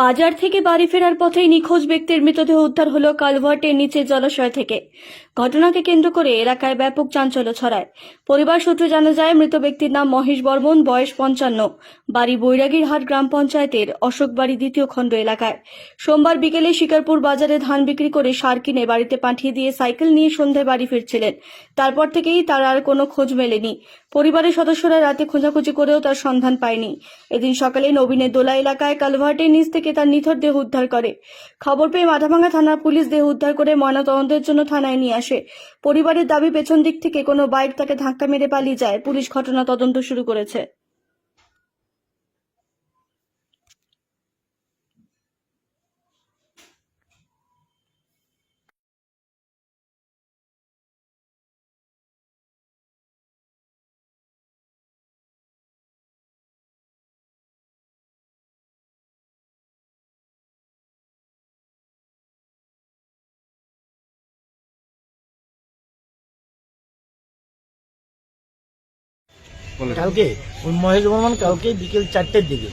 বাজার থেকে বাড়ি ফেরার পথেই নিখোঁজ ব্যক্তির মৃতদেহ উদ্ধার হলো কালভার্টের নিচে জলাশয় থেকে। ঘটনাকে কেন্দ্র করে এলাকায় ব্যাপক চাঞ্চল্য ছড়ায়। পরিবার সূত্রে জানা যায়, মৃত ব্যক্তির নাম মহেশ বর্মন, বয়স পঞ্চান্ন, বাড়ি বৈরাগীরহাট গ্রাম পঞ্চায়েতের অশোকবাড়ি দ্বিতীয় খণ্ড এলাকায়। সোমবার বিকেলে শিকারপুর বাজারে ধান বিক্রি করে সার কিনে বাড়িতে পাঠিয়ে দিয়ে সাইকেল নিয়ে সন্ধ্যায় বাড়ি ফিরছিলেন। তারপর থেকেই তার আর কোনো খোঁজ মেলেনি। পরিবারের সদস্যরা রাতে খোঁজাখুঁজি করেও তার সন্ধান পায়নি। এদিন সকালে নবীনের দোলা এলাকায় কালভার্টের নিচ থেকে তার নিথর দেহ উদ্ধার করে। খবর পেয়ে মাথাভাঙ্গা থানার পুলিশ দেহ উদ্ধার করে ময়নাতদন্তের জন্য থানায় নিয়ে আসে। পরিবারের দাবি পেছন দিক থেকে কোনো বাইক তাকে ধাক্কা মেরে পালিয়ে যায়। পুলিশ ঘটনা তদন্ত শুরু করেছে। কালকে, ওই মহেশ বর্মন কালকে বিকেল চারটের দিকে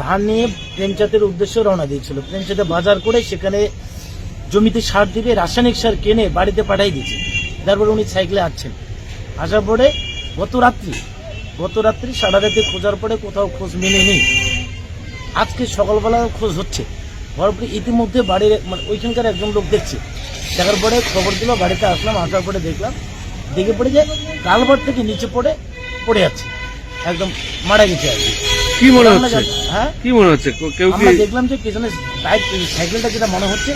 ধান নিয়ে প্রেমচাঁদের উদ্দেশ্যে রওনা দিয়েছিল। প্রেমচাঁদে বাজার করে সেখানে জমিতে সার দিবে, রাসায়নিক সার কিনে বাড়িতে পাঠাই দিয়েছে। তারপরে উনি সাইকেলে আসছেন। আসার পরে গত রাত্রি গত রাত্রি সারা রাতে খোঁজার পরে কোথাও খোঁজ মেনে নেই। আজকে সকালবেলা খোঁজ হচ্ছে। হওয়ার ইতিমধ্যে বাড়ির মানে ওইখানকার একজন লোক দেখছে। দেখার পরে খবর দিল, বাড়িতে আসলাম, আসার পরে দেখলাম। দেখে পড়ে যে কালভার থেকে নিচে পড়ে পড়ে যাচ্ছে একদম মারা গেছে আর কি। মনে হচ্ছে? হ্যাঁ? কি মনে হচ্ছে? কেউ কি দেখলাম যে পেছনে বাইক সাইকেলটা যেটা মনে হচ্ছে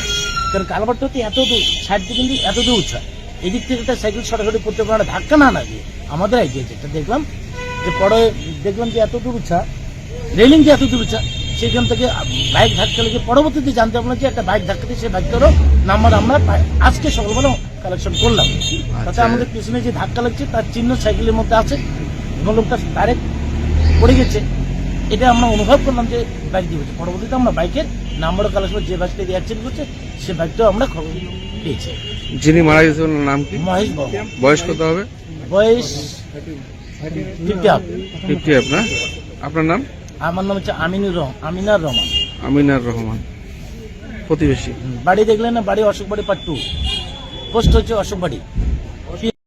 কারণ কালভারটা হচ্ছে এত দূর সাইড থেকে কিন্তু এত দূর উঁচা এদিক থেকে একটা সাইকেল সরাসরি করতে পারে না ধাক্কা না না দিয়ে আমাদের আইডিয়া যেটা দেখলাম যে পরে দেখলাম যে এত দূর উঁচা রেলিং যে এত দূর উঁচা সেখান থেকে বাইক ধাক্কা লেগে পরবর্তীতে জানতে পারলাম যে একটা বাইক ধাক্কা দিয়ে সেই বাইকটারও নাম্বার আমরা আজকে সকালবেলা কালেকশন করলাম। তাতে আচ্ছা। আমাদের পিছনে যে ধাক্কা লাগছে তার চিহ্ন সাইকেলের মধ্যে আছে। লোকটা ডাইরেক্ট পড়ে গেছে। এটা আমরা অনুভব করলাম যে বাইক দিয়ে হচ্ছে। পরবর্তীতে আমরা বাইকের নাম্বার কালেকশন যে বাইকটা দিয়ে অ্যাক্সিডেন্ট করছে সে বাইকটাও আমরা খবর পেয়েছি। যিনি মারা গেছে ওনার নাম কি? মহেশ বাবু। বয়স কত হবে? বয়স ফিফটি আপ ফিফটি আপনার আপনার নাম? আমার নাম হচ্ছে আমিনুর রহমান আমিনার রহমান। আমিনার রহমান। প্রতিবেশী। বাড়ি দেখলেন না বাড়ি অশোক বাড়ি পার্ট টু পোস্ট হচ্ছে অশোক বাড়ি।